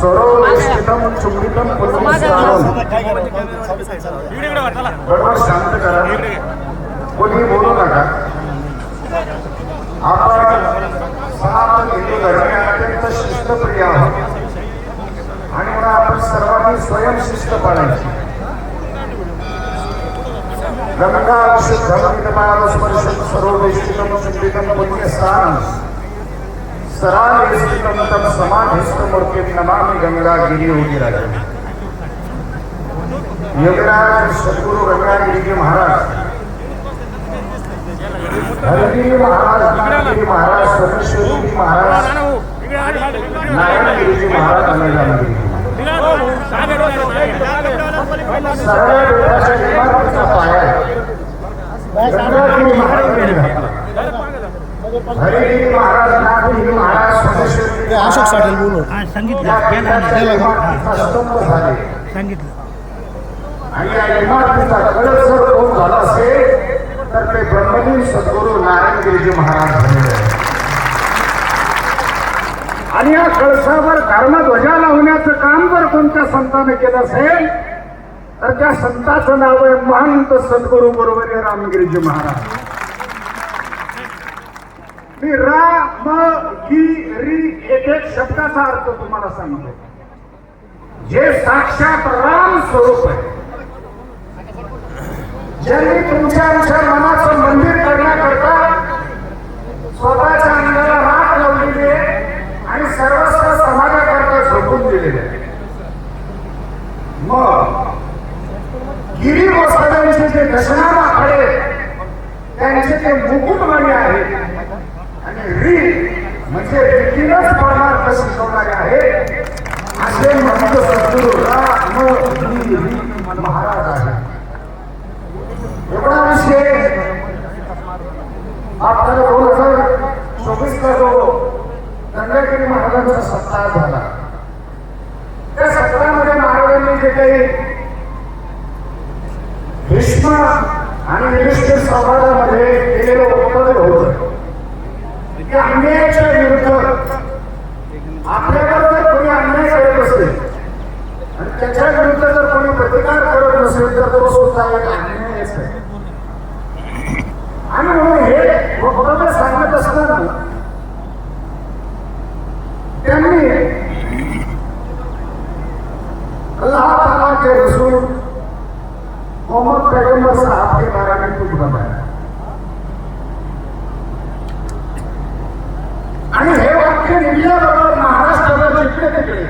स्वरोस्थितम चुंबितम पुनरुस्तारम बरोबर शांत करा कोणी बोलू नका आपण सनातन हिंदू धर्मी अत्यंत शिस्तप्रिय आहोत आणि म्हणून आपण सर्वांनी स्वयंशिस्त पाळायची गंगा शुद्धम स्पर्शम सर्वदेशिकम चुंबितम पुण्यस्थानम सरानिस्थितम तम समाधिस्थमूर्तिं नमामि गंगा गिरियोगिराज योगराज सद्गुरु गंगागिरी जी महाराज हरगिरी महाराज नागगिरी महाराज सोमेश्वरी जी महाराज नारायणगिरी जी महाराज आणि रामगिरी सरळ वेदाच्या इमारतीचा पाया आहे. गंगागिरी महाराज हरिगिरी महाराज नागगिरी महाराज सोमेश्वरी अशोक साठेल बोलू हा सांगितलं. सांगितलं. आणि या इमारतीचा कळस जर कोण झाला असेल तर ते ब्रह्मलीन सद्गुरू नारायणगिरीजी महाराज झालेले. आणि या कळसावर धर्मध्वजा लावण्याचं काम जर कोणत्या संताने केलं असेल तर त्या संताचं नाव आहे महंत सद्गुरू बरोबर आहे रामगिरीजी महाराज. मी रा म गी री एक एक शब्दाचा अर्थ तुम्हाला सांगतो जे साक्षात राम स्वरूप आहे ज्यांनी तुमच्या आमच्या मनाचं मंदिर करण्याकरता स्वतःच्या अंगाला राख लावलेली आहे आणि सर्वस्व समाजाकरता झोपून दिलेले आहे. मग गिरी गोसाव्यांचे जे दशनाम आकडे त्यांचे ते मुकुटमणी आहेत आणि म्हणजे रीतीनच परमार्थ शिकवणारे आहेत. असे म्हणत सद्गुरू राम महाराज आहे एवढा विषय आपल्याला दोन हजार चोवीसला जो गंगागिरी महाराजांचा सत्ता झाला. त्या सत्रामध्ये महाराजांनी जे काही भीष्म आणि युधिष्ठिर संवादामध्ये केलेलं वक्तव्य होतं की अन्यायाच्या विरुद्ध आपल्यावर जर कोणी अन्याय करत असेल आणि त्याच्या विरुद्ध जर कोणी प्रतिकार करत नसेल तर तो सुद्धा एक अन्यायच आहे आणि म्हणून हे वक्तव्य सांगत असताना त्यांनी अल्लाह ताला के रसूल मोहम्मद पैगंबर साहब के बारे में कुछ बताया आणि हे वाक्य निघल्याबरोबर महाराष्ट्राला जिंकले तिकडे.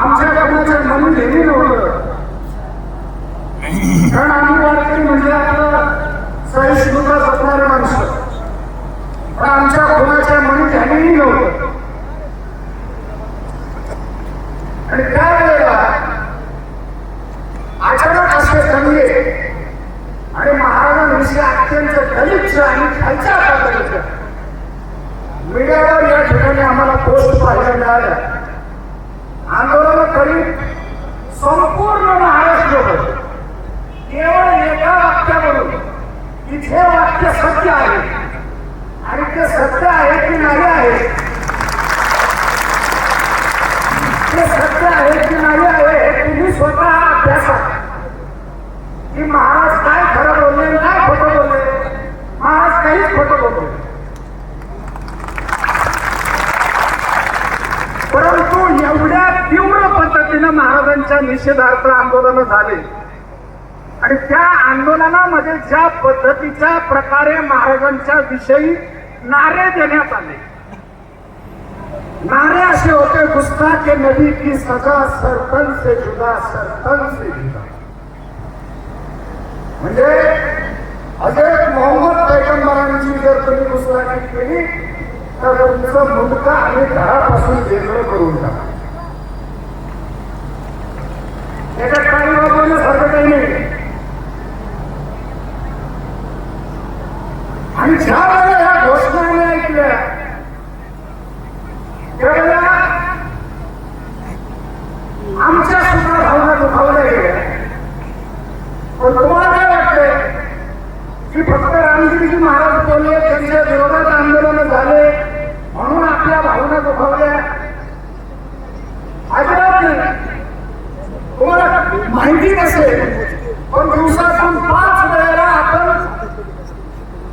आमच्या लग्नाचं आणि त्यावेळेला अचानक असे संगे आणि महाराजांविषयी अत्यंत दलित आणि खालच्या पातळीचं मीडियावर या ठिकाणी आम्हाला पोस्ट पाहायला मिळाल्या. आंदोलन करीत संपूर्ण महाराष्ट्र केवळ एका वाक्यावरून इथे वाक्य सत्य आहे. आणि ते सत्य आहे की नाही आहे ते सत्य आहे की नाही आहे हे तुम्ही स्वतः अभ्यासा की महाराज काय खरं बोलले आणि काय खोटं बोलले महाराज काहीच खोटं बोलले परंतु एवढ्या तीव्र पद्धतीनं महाराजांच्या निषेधार्थ आंदोलन झाले. आणि त्या आंदोलनामध्ये ज्या पद्धतीच्या प्रकारे महाराजांच्या विषयी नारे देण्यात आले. नारे असे होते गुस्ता के नदी की सजा सरतन से जुदा सरतन से जुदा. म्हणजे हजरत मोहम्मद पैगंबरांची जर तुम्ही गुस्ताखी केली तर तुमचं मुंडका आणि घरापासून वेगळं करून टाका. त्याच्यात काही वापरण्यासारखं काही नाही. आणि ज्या वेळेला ह्या घोषणा आम्ही ऐकल्या त्यावेळेला आमच्या सुद्धा भावना दुखावल्या गेल्या. पण तुम्हाला काय वाटतंय? की फक्त रामगिरीजी महाराज बोलले त्यांच्या विरोधात आंदोलन झाले म्हणून आपल्या भावना दुखावल्या? अजिबात नाही. तुम्हाला माहिती नसेल पण दिवसातून पाच वेळेला आपण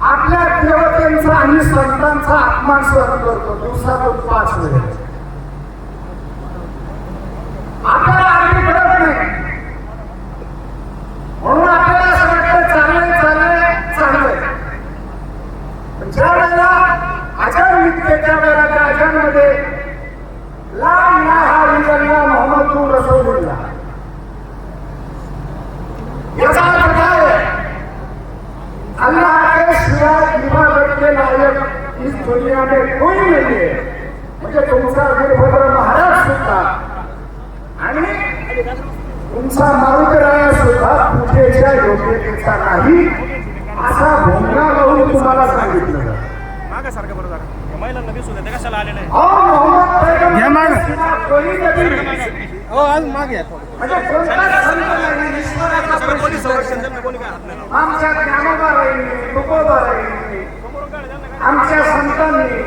आपल्या देवतेंचा आणि संतांचा अपमान सहन करतो दिवसातून पाच वेळेला आपल्याला आरती पडत नाही म्हणून आपल्याला असं वाटतं चाललंय चाललंय चाललंय पण ज्या वेळेला अजान निघते त्या वेळेला त्या अजानमध्ये ला इलाहा इल्लल्लाह मुहम्मदुर रसूलुल्लाह याचा अर्थ काय आहे? अल्लाह के सिवाय इबादत के लायक इस दुनिया में कोई नहीं है। म्हणजे तुमचा वीरभद्र महाराज सुद्धा। आणि तुमचा मारुतराया सुद्धा पूजेच्या योग्यतेचा नाही। असा भोंगा लावून तुम्हाला सांगितलं ते कशाला आलेले आहे? हो आज मागे या थोडं. म्हणजे कोणी आमच्या संतांनी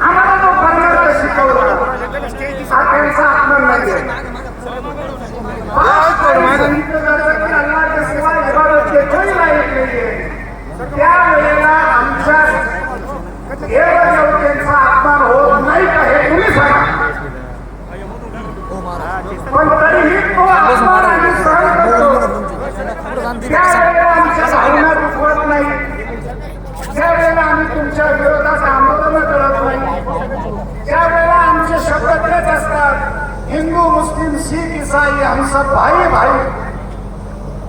आम्हाला तो कर्नाटक शिकवला. नाही आहे. शिवाय इबादतचे कोणी लायक नाहीये. त्यावेळेला आमच्या देवदेवतेचा अपमान होत नाही का हे तुम्ही सांगा. पण तरीही तो अपमान आम्ही सहन करतो. त्यावेळेला आमच्या भावना दुखवत नाही त्यावेळेला आम्ही तुमच्या विरोधात आंदोलन करत नाही त्यावेळेला आमचे शब्द तेच असतात हिंदू मुस्लिम सिख इसाई हम सब भाई भाई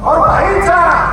और भाईचारा